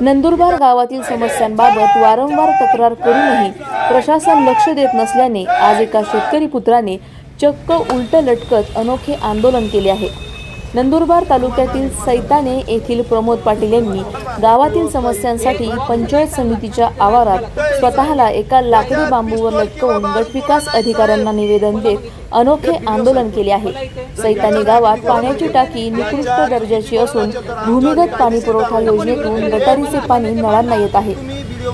नंदुरबार गावातील समस्यांबाबत वारंवार तक्रार करूनही प्रशासन लक्ष देत नसल्याने आज एका शेतकरी पुत्राने चक्क उलट लटकत अनोखे आंदोलन केले आहे. नंदुरबार तालुक्यातील सैताने येथील प्रमोद पाटील यांनी गावातील समस्यांसाठी पंचायत समितीच्या आवारात स्वतःला एका लाकडी बांबूवर लटकवून गटविकास अधिकाऱ्यांना निवेदन देत अनोखे आंदोलन केले आहे. सैतानी गावात पाण्याची टाकी निकृष्ट दर्जाची असून भूमिगत पाणी पुरवठा योजनेतून गटारीचे पाणी नळांना येत आहे.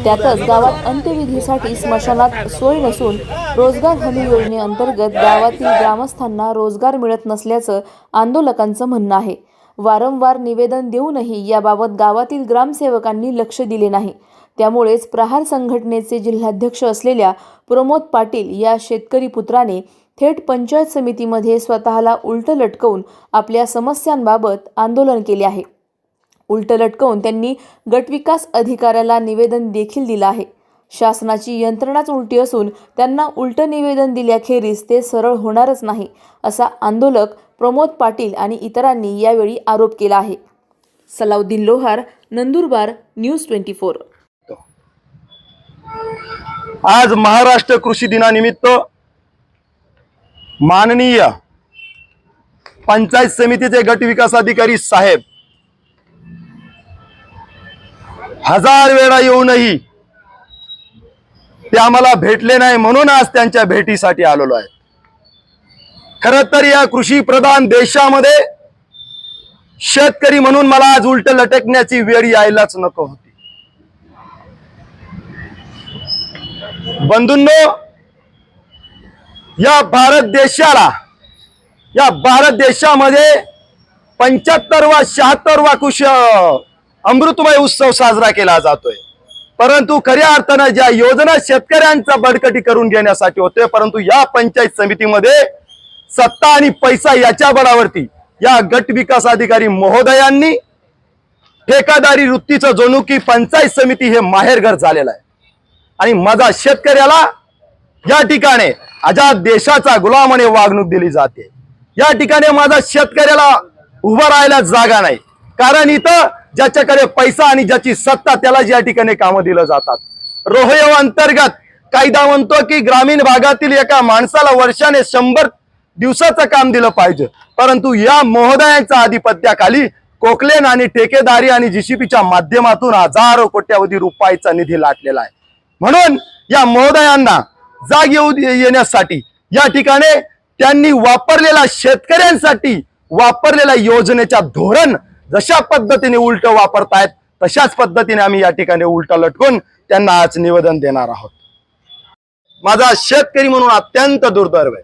त्यातच गावात अंत्यविधीसाठी स्मशानात सोय नसून रोजगार हमी योजनेअंतर्गत गावातील ग्रामस्थांना रोजगार मिळत नसल्याचं आंदोलकांचं म्हणणं आहे. वारंवार निवेदन देऊनही याबाबत गावातील ग्रामसेवकांनी लक्ष दिले नाही. त्यामुळेच प्रहार संघटनेचे जिल्हाध्यक्ष असलेल्या प्रमोद पाटील या शेतकरी पुत्राने थेट पंचायत समितीमध्ये स्वतःला उलट लटकवून आपल्या समस्यांबाबत आंदोलन केले आहे. उलट लटकवून त्यांनी गटविकास अधिकाऱ्याला निवेदन देखील दिलं आहे. शासनाची यंत्रणाच उलटी असून त्यांना उलटं निवेदन दिल्याखेरीज ते सरळ होणारच नाही असा आंदोलक प्रमोद पाटील आणि इतरांनी यावेळी आरोप केला आहे. Salauddin Lohar Nandurbar news twenty four. आज महाराष्ट्र कृषी दिनानिमित्त माननीय पंचायत समितीचे गट विकास अधिकारी साहेब हजार वेळा येऊनही ते आम्हाला भेटले नाही म्हणून आज त्यांच्या भेटीसाठी आलेलो आहे. खर तर या कृषी प्रधान देशामध्ये शेतकरी म्हणून मला आज उलट लटकण्याची वेळ यायलाच नको होती. बंधूंनो या भारत देशाला या भारत देशामध्ये पंच्याहत्तर वा शहात्तरवा कृषी कुश अमृतमय उत्सव साजरा केला जातोय. परंतु खऱ्या अर्थानं ज्या योजना शेतकऱ्यांचा बडकटी करून घेण्यासाठी होते परंतु या पंचायत समितीमध्ये सत्ता आणि पैसा याच्या बळावरती या गट विकास अधिकारी महोदयांनी ठेकादारी वृत्तीचं जणू की पंचायत समिती हे माहेरघर झालेलं आहे. आणि माझा शेतकऱ्याला या ठिकाणी आजाद देशाचा गुलामाने वागणूक दिली जाते. या ठिकाणी माझा शेतकऱ्याला उभं राहायला जागा नाही. कारण इथं ज्याच्याकडे पैसा आणि ज्याची सत्ता त्याला या ठिकाणी कामं दिलं जातात. रोहयो अंतर्गत कायदा म्हणतो की ग्रामीण भागातील एका माणसाला वर्षाने शंभर दिवसाचं काम दिलं पाहिजे. परंतु या महोदयांच्या आधिपत्याखाली कोकलेन आणि ठेकेदारी आणि जीसीपीच्या माध्यमातून हजारो कोट्यावधी रुपयाचा निधी लाटलेला आहे. म्हणून या महोदयांना जाग येऊ येण्यासाठी या ठिकाणी त्यांनी वापरलेला शेतकऱ्यांसाठी वापरलेल्या योजनेच्या धोरण जशा पद्धतीने उलट वापरतायत तशाच पद्धतीने आम्ही या ठिकाणी उलट लटकून त्यांना आज निवेदन देणार आहोत. माझा शेतकरी म्हणून अत्यंत दुर्दैव आहे.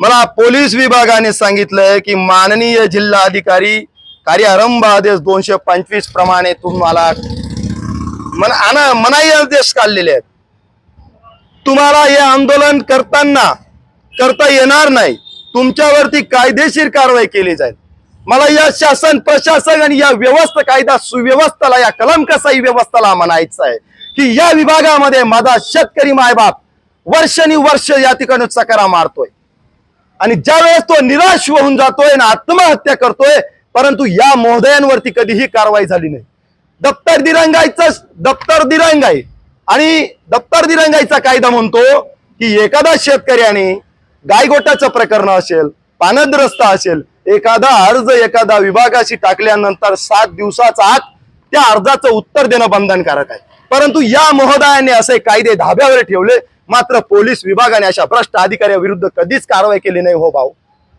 मला पोलीस विभागाने सांगितलंय की माननीय जिल्हा अधिकारी कार्यारंभ आदेश दोनशे पंचवीस प्रमाणे तुम्हाला मन आना मनाई आदेश काढलेले आहेत. तुम्हाला हे आंदोलन करताना करता येणार नाही. तुमच्यावरती कायदेशीर कारवाई केली जाईल. मला या शासन प्रशासन आणि या व्यवस्था कायदा सुव्यवस्थेला या कलम कलमकसाई व्यवस्थेला म्हणायचं आहे की या विभागामध्ये माझा शेतकरी मायबाप वर्षानुवर्ष या ठिकाणी चकरा मारतोय. आणि ज्यावेळेस तो निराश होऊन जातोय आणि आत्महत्या करतोय परंतु या महोदयांवरती कधीही कारवाई झाली नाही. दप्तर दिरंगाईच दप्तर दिरंगाई आणि दप्तर दिरंगाईचा कायदा म्हणतो की एखादा शेतकऱ्याने गायगोटाचं प्रकरण असेल पानद्रस्त असेल. एखादा अर्ज एखादा विभागाशी टाकल्यानंतर सात दिवसाचा आत त्या अर्जाचं उत्तर देणं बंधनकारक आहे. परंतु या महोदयाने असे कायदे धाब्यावर ठेवले मात्र पोलीस विभागाने अशा भ्रष्ट अधिकाऱ्याविरुद्ध कधीच कारवाई केली नाही हो भाऊ.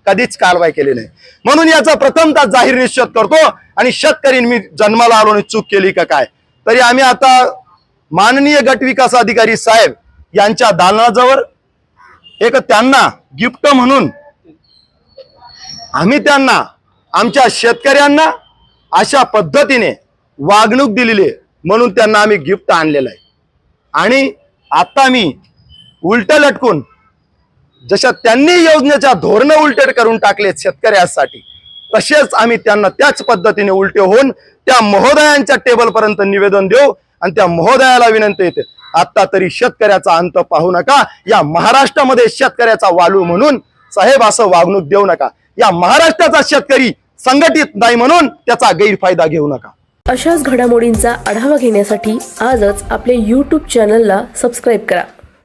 कधीच कारवाई केली नाही. म्हणून याचा प्रथमतः जाहीर निश्चित करतो आणि शेतकरी मी जन्माला आलो आणि चूक केली का काय? तरी आम्ही आता माननीय गट विकास अधिकारी साहेब यांच्या दालनाजवळ एक त्यांना गिफ्ट म्हणून आम्ही त्यांना आमच्या शेतकऱ्यांना अशा पद्धतीने वागणूक दिलेली आहे म्हणून त्यांना आम्ही गिफ्ट आणलेलं आहे. आणि आता मी उलट लटकून जशा त्यांनी योजनेच्या धोरण उलट करून टाकले शेतकऱ्यासाठी तसेच आम्ही त्यांना त्याच पद्धतीने उलटे होऊन त्या महोदयांच्या टेबलपर्यंत निवेदन देऊ आणि त्या महोदयाला विनंती येते आता तरी शेतकऱ्याचा अंत पाहू नका या महाराष्ट्रामध्ये शेतकऱ्याचा वालू म्हणून साहेब असं वागणूक देऊ नका. या महाराष्ट्राचा शेतकरी संघटित नाही म्हणून त्याचा गैरफायदा घेऊ नका. अशाच घडामोडींचा आढावा घेण्यासाठी आजच आपल्या यूट्यूब चॅनलला सबस्क्राईब करा.